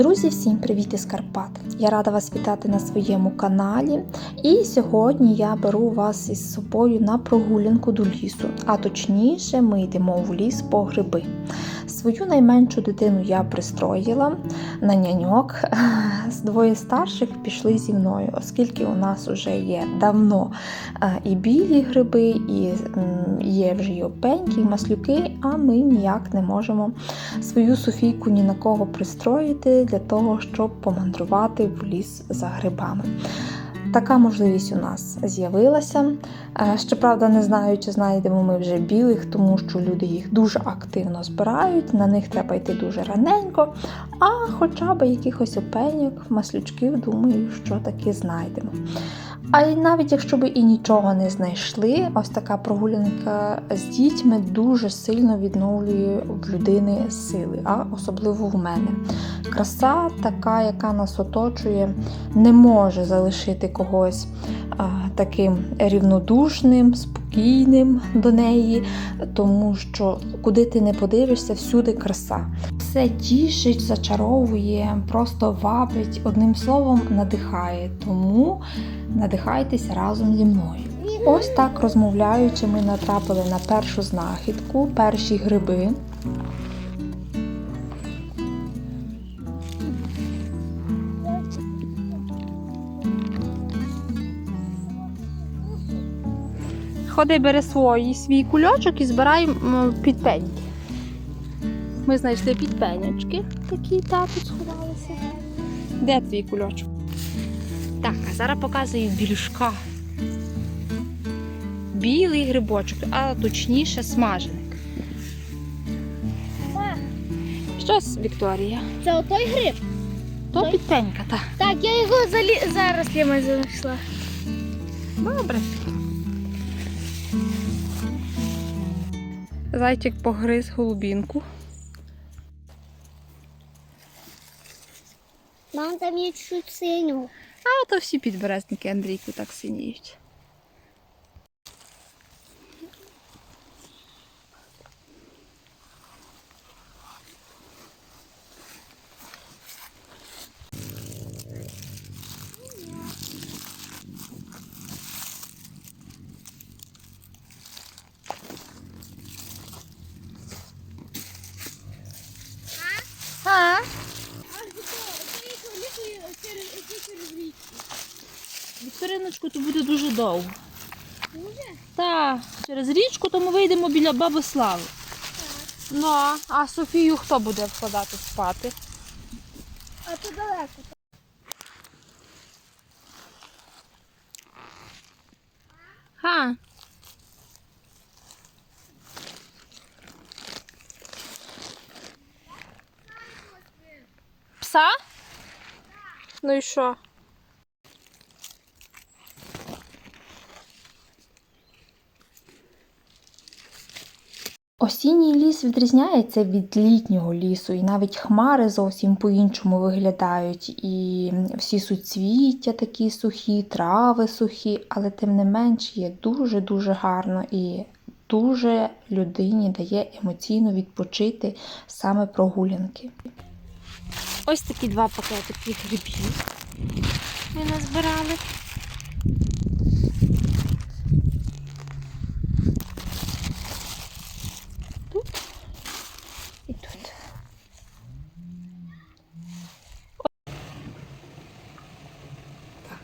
Друзі, всім привіт із Карпат! Я рада вас вітати на своєму каналі. І сьогодні я беру вас із собою на прогулянку до лісу. А точніше, ми йдемо в ліс по гриби. Свою найменшу дитину я пристроїла на няньок. Двоє старших пішли зі мною, оскільки у нас вже є давно е, і білі гриби, і є вже і опеньки, і маслюки, а ми ніяк не можемо свою Софійку ні на кого пристроїти для того, щоб помандрувати в ліс за грибами. Така можливість у нас з'явилася. Е, Щоправда, не знаю, чи знайдемо ми вже білих, тому що люди їх дуже активно збирають, на них треба йти дуже раненько. А хоча б якихось опеньок, маслючків, думаю, що таки знайдемо. А й навіть якщо би і нічого не знайшли, ось така прогулянка з дітьми дуже сильно відновлює в людини сили, а особливо в мене. Краса, така, яка нас оточує, не може залишити когось а, таким рівнодушним, спокійним до неї, тому що куди ти не подивишся, всюди краса. Все тішить, зачаровує, просто вабить, одним словом, надихає. Тому надихайтеся разом зі мною. Ось так розмовляючи, ми натрапили на першу знахідку, перші гриби. Ходи, бери свій, свій кульочок і збирай підпеньки. Ми знайшли підпенячки, такі та тут сховалися. Де твій кульочок? Так, а зараз показую більшка. Білий грибочок, а точніше смаженик. Ма, Щось, Вікторія? це отой гриб. То Той? підпенька, так. Так, я його залі... зараз я знайшла. Добре. Зайчик погриз голубінку. Мам, там є чуть синю. А то всі підберезники Андрійку так синіють. А? Вікториночку, то буде дуже довго. Так, через річку то ми вийдемо біля баби Слави. Ну, а- а Софію хто буде вкладати спати? А то далеко. Ха. Пса? Ну і що? Осінній ліс відрізняється від літнього лісу, і навіть хмари зовсім по-іншому виглядають. І всі суцвіття такі сухі, трави сухі, але тим не менш є дуже-дуже гарно і дуже людині дає емоційно відпочити саме прогулянки. Ось такі два пакетики грибів ми назбирали.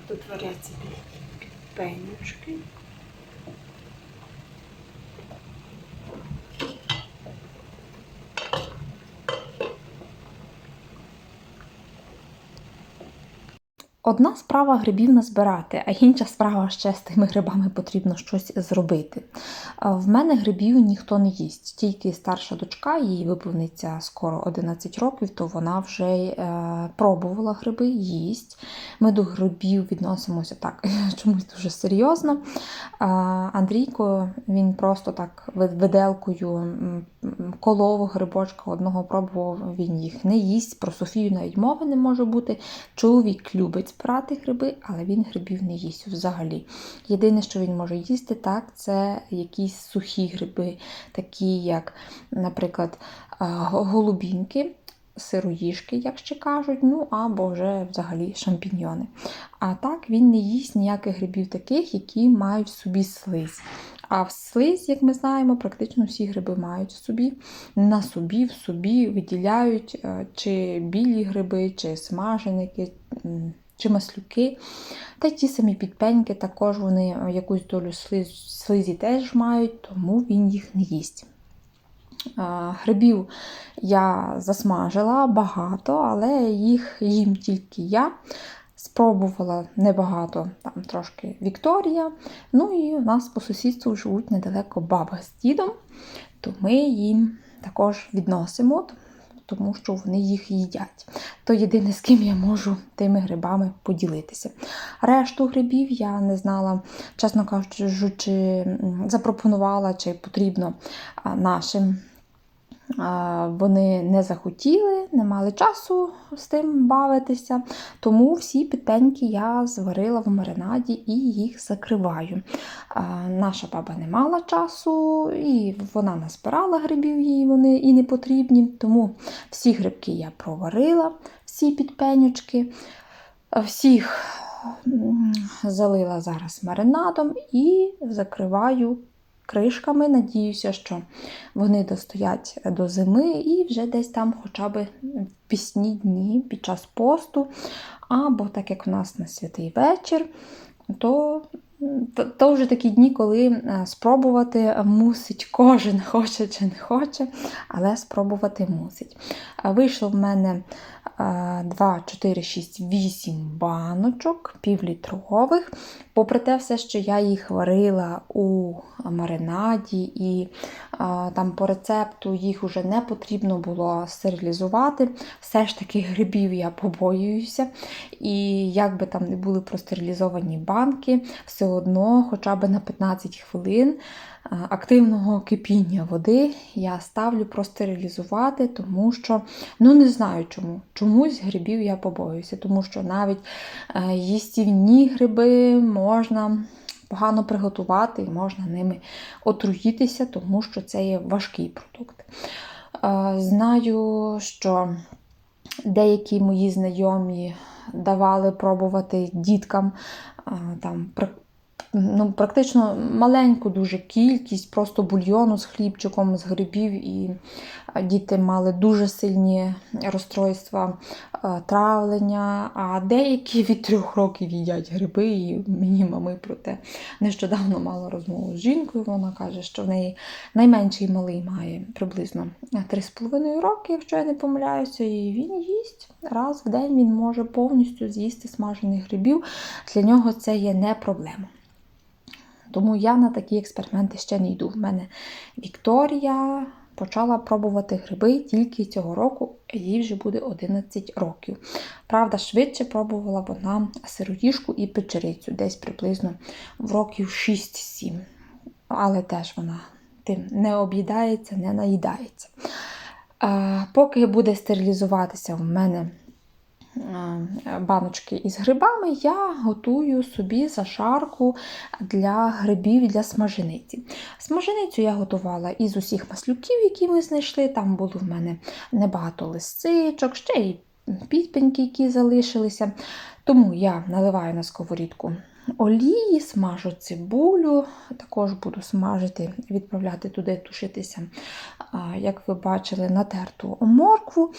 Тут варяться пенючки. Одна справа грибів назбирати, а інша справа ще з тими грибами потрібно щось зробити. Е, В мене грибів ніхто не їсть, тільки старша дочка, їй виповниться скоро 11 років, то вона вже е, пробувала гриби, їсть. Ми до грибів відносимося так чомусь дуже серйозно. А Андрійко він просто так виделкою м, м, колов грибочка одного пробував, він їх не їсть. Про Софію навіть мови не може бути. Чоловік любить збирати гриби, але він грибів не їсть взагалі. Єдине, що він може їсти, так, це якісь сухі гриби, такі як, наприклад, голубінки. сироїжки, як ще кажуть, ну або вже взагалі шампіньйони. А так він не їсть ніяких грибів таких, які мають в собі слизь. А в слизь, як ми знаємо, практично всі гриби мають в собі, на собі, в собі виділяють е, чи білі гриби, чи смаженики, чи маслюки. Та ті самі підпеньки також вони е, якусь долю слиз- слизі теж мають, тому він їх не їсть. Грибів я засмажила багато, але їх їм тільки я. Спробувала небагато, там трошки Вікторія. Ну і у нас по сусідству живуть недалеко баба з дідом, то ми їм також відносимо, тому що вони їх їдять. То єдине, з ким я можу тими грибами поділитися. Решту грибів я не знала, чесно кажучи, запропонувала, чи потрібно нашим. Вони не захотіли, не мали часу з тим бавитися, тому всі підпеньки я зварила в маринаді і їх закриваю. Наша баба не мала часу, і вона назбирала грибів, їй вони і не потрібні. Тому всі грибки я проварила, всі підпенючки, всіх залила зараз маринадом і закриваю кришками. Надіюся, що вони достоять до зими і вже десь там, хоча б в пісні дні під час посту, або так як у нас на святий вечір, то, то, то вже такі дні, коли е, спробувати мусить кожен, хоче чи не хоче, але спробувати мусить. Вийшло в мене е, 2, 4, 6, 8 баночок півлітрових. Попри те, все, що я їх варила у маринаді, і а, там по рецепту їх вже не потрібно було стерилізувати. Все ж таки грибів я побоююся. І як би там не були простерилізовані банки, все одно, хоча б на 15 хвилин активного кипіння води я ставлю простерилізувати, тому що ну не знаю чому. Чомусь грибів я побоююся, тому що навіть е, їстівні гриби можна погано приготувати і можна ними отруїтися, тому що це є важкий продукт. Е, Знаю, що деякі мої знайомі давали пробувати діткам е, там, ну, практично маленьку дуже кількість просто бульйону з хлібчиком, з грибів, і діти мали дуже сильні розстройства е, травлення, а деякі від трьох років їдять гриби, і мені мами про те нещодавно мала розмову з жінкою. Вона каже, що в неї найменший малий має приблизно 3,5 роки, якщо я не помиляюся, і він їсть раз в день він може повністю з'їсти смажених грибів. Для нього це є не проблема. Тому я на такі експерименти ще не йду. В мене Вікторія почала пробувати гриби тільки цього року, їй вже буде 11 років. Правда, швидше пробувала вона сиротішку і печерицю, десь приблизно в років 6-7. Але теж вона тим не об'їдається, не наїдається. А, Поки буде стерилізуватися в мене е, баночки із грибами, я готую собі зашарку для грибів для смажениці. Смаженицю я готувала із усіх маслюків, які ми знайшли. Там було в мене небагато лисичок, ще й підпеньки, які залишилися. Тому я наливаю на сковорідку олії, смажу цибулю, також буду смажити, відправляти туди тушитися, як ви бачили, натерту моркву.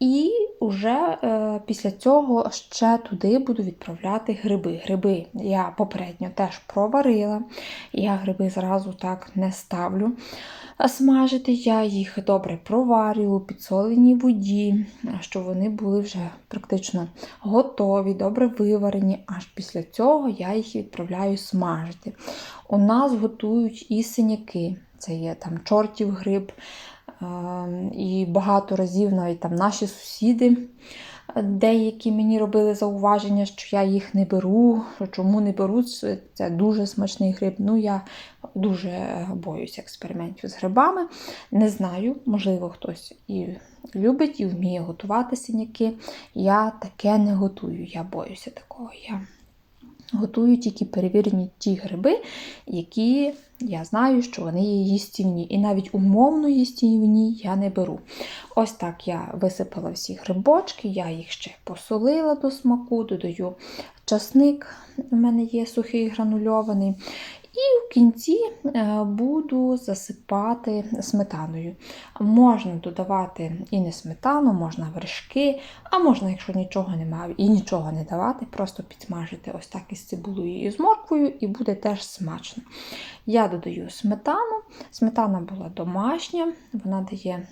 І вже е, після цього ще туди буду відправляти гриби. Гриби я попередньо теж проварила. Я гриби зразу так не ставлю смажити. Я їх добре проварюю у підсоленій воді, щоб вони були вже практично готові, добре виварені. Аж після цього я їх відправляю смажити. У нас готують і синяки. Це є там чортів гриб. Е, І багато разів навіть там наші сусіди е, деякі мені робили зауваження, що я їх не беру, що чому не беру, це- дуже смачний гриб. Ну, я дуже е, боюся експериментів з грибами. Не знаю, можливо, хтось і любить, і вміє готувати синяки. Я таке не готую, я боюся такого. Я готую тільки перевірені ті гриби, які я знаю, що вони є їстівні. І навіть умовно їстівні я не беру. Ось так я висипала всі грибочки, я їх ще посолила до смаку, додаю часник, у мене є сухий гранульований. І в кінці е, буду засипати сметаною. Можна додавати і не сметану, можна вершки, а можна, якщо нічого немає, і нічого не давати, просто підсмажити ось так із цибулею і з морквою, і буде теж смачно. Я додаю сметану. Сметана була домашня, вона дає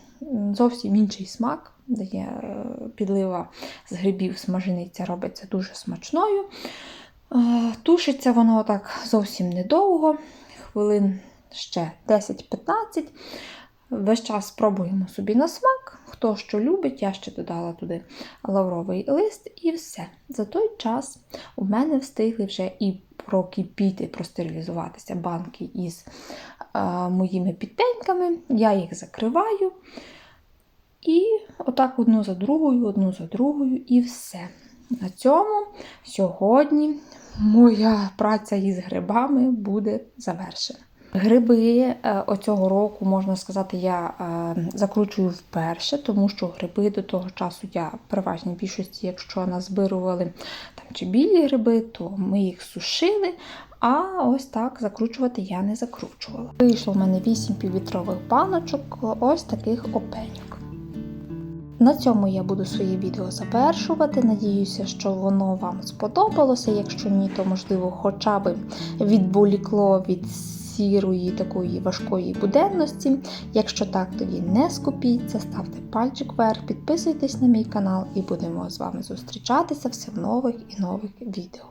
зовсім інший смак, дає е, підлива з грибів, смажениця робиться дуже смачною. Е, Тушиться воно так зовсім недовго, хвилин ще 10-15. Весь час спробуємо собі на смак. Хто що любить, я ще додала туди лавровий лист і все. За той час у мене встигли вже і прокипіти, простерилізуватися банки із е, моїми підтеньками. Я їх закриваю. І отак одну за другою, одну за другою, і все. На цьому сьогодні моя праця із грибами буде завершена. Гриби е, оцього року, можна сказати, я е, закручую вперше, тому що гриби до того часу я в переважній більшості, якщо назбирували там чи білі гриби, то ми їх сушили. А ось так закручувати я не закручувала. Вийшло в мене 8 півлітрових баночок, ось таких опеньок. На цьому я буду своє відео завершувати. Надіюся, що воно вам сподобалося. Якщо ні, то можливо хоча б відволікло від сірої такої важкої буденності. Якщо так, тоді не скупіться, ставте пальчик вверх, підписуйтесь на мій канал і будемо з вами зустрічатися все в нових і нових відео.